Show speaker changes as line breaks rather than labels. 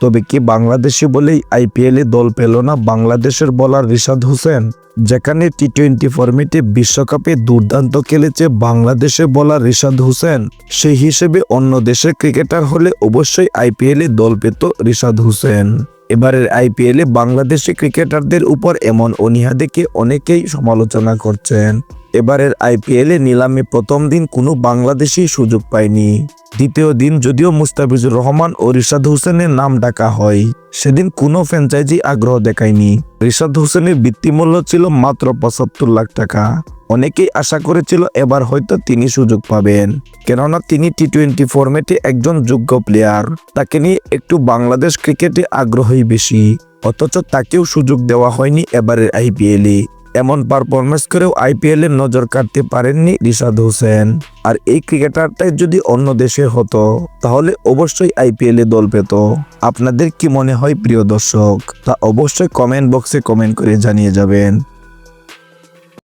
তবে কি বাংলাদেশি বলেই আইপিএলে দল পেল না বাংলাদেশের বলার রিশাদ হোসেন? যেখানে টি টোয়েন্টি ফরম্যাটে বিশ্বকাপে দুর্দান্ত খেলেছে বাংলাদেশে বলার রিশাদ হোসেন। সেই হিসেবে অন্য দেশের ক্রিকেটার হলে অবশ্যই আইপিএলে দল পেত রিশাদ হোসেন। এবারের আইপিএলে বাংলাদেশি ক্রিকেটারদের উপর এমন অনীহা দেখে অনেকেই সমালোচনা করছেন। এবারের আইপিএলে নিলামে প্রথম দিন কোনো বাংলাদেশি সুযোগ পায়নি। দ্বিতীয় দিন যদিও মুস্তাফিজুর রহমান ও রিশাদ হোসেনের নাম ডাকা হয়, সেদিন কোনো ফ্র্যাঞ্চাইজি আগ্রহ দেখায়নি। রিশাদ হোসেনের বৃত্তিমূল্য ছিল মাত্র পঁচাত্তর লাখ টাকা। অনেকেই আশা করেছিল এবার হয়তো তিনি সুযোগ পাবেন, কেননা তিনি টি টোয়েন্টি ফরম্যাটে একজন যোগ্য প্লেয়ার। তাকে নিয়ে একটু বাংলাদেশ ক্রিকেটে আগ্রহী বেশি, অথচ তাকেও সুযোগ দেওয়া হয়নি এবারের আইপিএলে। এমন পারফরমেন্স করেও আইপিএল এর নজর কাটতে পারেননি রিশাদ হোসেন। আর এই ক্রিকেটারটাই যদি অন্য দেশে হতো, তাহলে অবশ্যই আইপিএল দল পেত। আপনাদের কি মনে হয় প্রিয় দর্শক? তা অবশ্যই কমেন্ট বক্সে কমেন্ট করে জানিয়ে যাবেন।